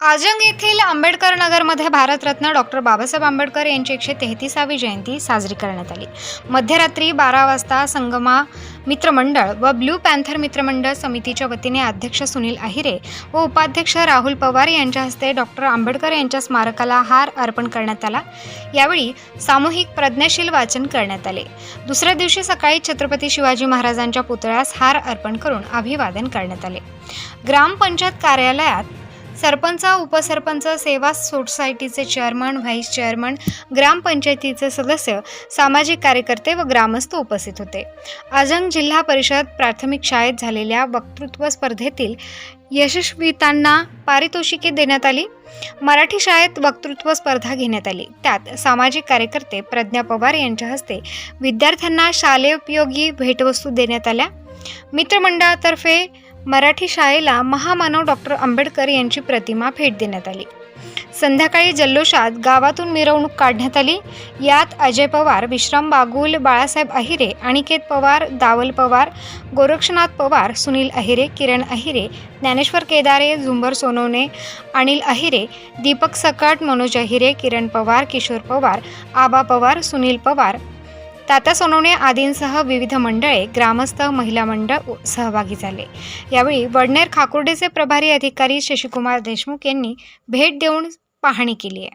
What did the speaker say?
आजंग येथील आंबेडकर नगरमध्ये भारतरत्न डॉक्टर बाबासाहेब आंबेडकर यांची एकशे तेहतीसावी जयंती साजरी करण्यात आली. मध्यरात्री बारा वाजता संगमा मित्रमंडळ व ब्लू पॅन्थर मित्रमंडळ समितीच्या वतीने अध्यक्ष सुनील अहिरे व उपाध्यक्ष राहुल पवार यांच्या हस्ते डॉक्टर आंबेडकर यांच्या स्मारकाला हार अर्पण करण्यात आला. यावेळी सामूहिक प्रज्ञाशील वाचन करण्यात आले. दुसऱ्या दिवशी सकाळी छत्रपती शिवाजी महाराजांच्या पुतळ्यास हार अर्पण करून अभिवादन करण्यात आले. ग्रामपंचायत कार्यालयात सरपंच उपसरपंच सेवा सोसायटीचे चेअरमन व्हाईस चेअरमन ग्रामपंचायतीचे सदस्य सामाजिक कार्यकर्ते व ग्रामस्थ उपस्थित होते. आजंग जिल्हा परिषद प्राथमिक शाळेत झालेल्या वक्तृत्व स्पर्धेतील यशस्वीतांना पारितोषिके देण्यात आली. मराठी शाळेत वक्तृत्व स्पर्धा घेण्यात आली. त्यात सामाजिक कार्यकर्ते प्रज्ञा पवार यांच्या हस्ते विद्यार्थ्यांना शालेय उपयोगी भेटवस्तू देण्यात आल्या. मित्रमंडळातर्फे मराठी शाळेला महामानव डॉक्टर आंबेडकर यांची प्रतिमा भेट देण्यात आली. संध्याकाळी जल्लोषात गावातून मिरवणूक काढण्यात आली. यात अजय पवार विश्राम बागुल बाळासाहेब अहिरे अनिकेत पवार दावल पवार गोरक्षनाथ पवार सुनील अहिरे किरण अहिरे ज्ञानेश्वर केदारे झुंबर सोनवणे अनिल अहिरे दीपक सकट मनोज अहिरे किरण पवार किशोर पवार आबा पवार सुनील पवार ताता सोनवणे आदींसह विविध मंडळे ग्रामस्थ महिला मंडळ सहभागी झाले. यावेळी वडनेर खाकुर्डीचे प्रभारी अधिकारी शशिकुमार देशमुख यांनी भेट देऊन पाहणी केली आहे.